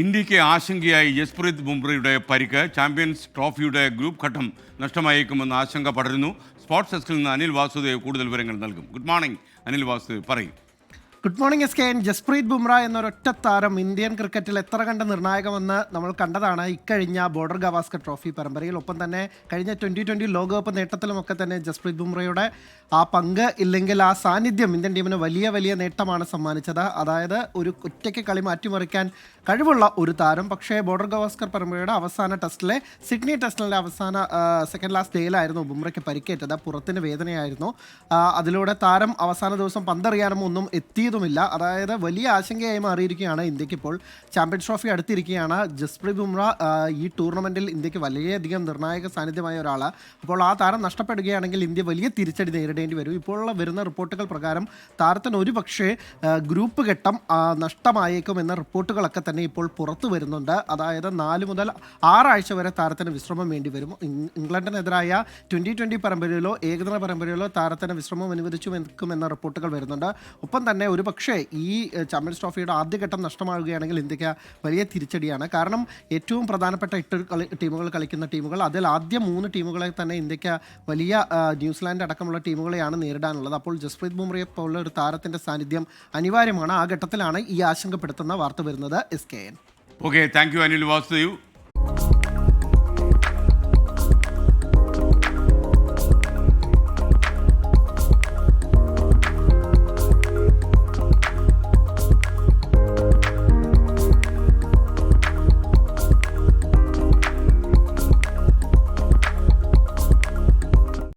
ഇന്ത്യയ്ക്ക് ആശങ്കയായി ജസ്പ്രീത് ബുംറയുടെ പരിക്ക് champions ട്രോഫിയുടെ group ഘട്ടം നഷ്ടമായേക്കുമെന്ന ആശങ്ക പടരുന്നു. സ്പോർട്സ് ഡെസ്കിൽ നിന്ന് അനിൽ വാസുദേവ് കൂടുതൽ വിവരങ്ങൾ നൽകും. Good morning. അനിൽ വാസുദേവ് പറയും. Good morning S K N Jasprit Bumrah എന്നൊരൊറ്റ താരം ഇന്ത്യൻ ക്രിക്കറ്റിൽ എത്ര കണ്ട നിർണായകമെന്ന് നമ്മൾ കണ്ടതാണ് ഇക്കഴിഞ്ഞ ബോർഡർ ഗവാസ്കർ ട്രോഫി പരമ്പരയിൽ. ഒപ്പം തന്നെ കഴിഞ്ഞ ട്വന്റി ട്വന്റി ലോകകപ്പ് നേട്ടത്തിലുമൊക്കെ തന്നെ ജസ്പ്രീത് ബുംറയുടെ ആ പങ്ക് ഇല്ലെങ്കിൽ ആ സാന്നിധ്യം ഇന്ത്യൻ ടീമിന് വലിയ വലിയ നേട്ടമാണ് സമ്മാനിച്ചത്. അതായത് ഒരു ഒറ്റയ്ക്ക് കളി മാറ്റിമറിക്കാൻ കഴിവുള്ള ഒരു താരം. പക്ഷേ ബോർഡർ ഗവാസ്കർ പരമ്പരയുടെ അവസാന ടെസ്റ്റിലെ സിഡ്നി ടെസ്റ്റിലെ അവസാന സെക്കൻഡ് ലാസ്റ്റ് ഡേയിലായിരുന്നു ബുംറയ്ക്ക് പരിക്കേറ്റത്. പുറത്തിന് വേദനയായിരുന്നു. അതിലൂടെ താരം അവസാന ദിവസം പന്തറിയാനും ഒന്നും എത്തിയതുമില്ല അതായത് വലിയ ആശങ്കയായി മാറിയിരിക്കുകയാണ് ഇന്ത്യയ്ക്ക് ഇപ്പോൾ ചാമ്പ്യൻസ് ട്രോഫി അടുത്തിരിക്കുകയാണ്. ജസ്പ്രീത് ബുംറ ഈ ടൂർണമെന്റിൽ ഇന്ത്യയ്ക്ക് വളരെയധികം നിർണായക സാന്നിധ്യമായ ഒരാളാണ് അപ്പോൾ ആ താരം നഷ്ടപ്പെടുകയാണെങ്കിൽ ഇന്ത്യ വലിയ തിരിച്ചടി നേരിടേണ്ടി വരും. ഇപ്പോഴുള്ള വരുന്ന റിപ്പോർട്ടുകൾ പ്രകാരം താരത്തിന് ഒരു പക്ഷേ ഗ്രൂപ്പ് ഘട്ടം നഷ്ടമായേക്കും എന്ന റിപ്പോർട്ടുകളൊക്കെ തന്നെ ഇപ്പോൾ പുറത്തു വരുന്നുണ്ട്. അതായത് നാല് മുതൽ ആറാഴ്ച വരെ താരത്തിന് വിശ്രമം വേണ്ടി വരും. ഇംഗ്- ഇംഗ്ലണ്ടിനെതിരായ ട്വന്റി ട്വന്റി പരമ്പരയിലോ ഏകദിന പരമ്പരയിലോ താരത്തിന് വിശ്രമം അനുവദിച്ചു വെക്കുമെന്ന റിപ്പോർട്ടുകൾ വരുന്നുണ്ട്. ഒപ്പം തന്നെ ഒരു പക്ഷേ ഈ ചാമ്പ്യൻസ് ട്രോഫിയുടെ ആദ്യഘട്ടം നഷ്ടമാവുകയാണെങ്കിൽ ഇന്ത്യയ്ക്ക് വലിയ തിരിച്ചടിയാണ്. കാരണം ഏറ്റവും പ്രധാനപ്പെട്ട എട്ട് കളി ടീമുകൾ കളിക്കുന്ന ടീമുകൾ അതിൽ ആദ്യ മൂന്ന് ടീമുകളെ തന്നെ ഇന്ത്യയ്ക്ക് വലിയ ന്യൂസിലാൻഡ് അടക്കമുള്ള ടീമുകളെയാണ് നേരിടാനുള്ളത്. അപ്പോൾ ജസ്പ്രീത് ബുംറയെ പോലുള്ള ഒരു താരത്തിന്റെ സാന്നിധ്യം അനിവാര്യമാണ്. ആ ഘട്ടത്തിലാണ് ഈ ആശങ്കപ്പെടുത്തുന്ന വാർത്ത വരുന്നത് S K N. Okay thank you Anil Vasudev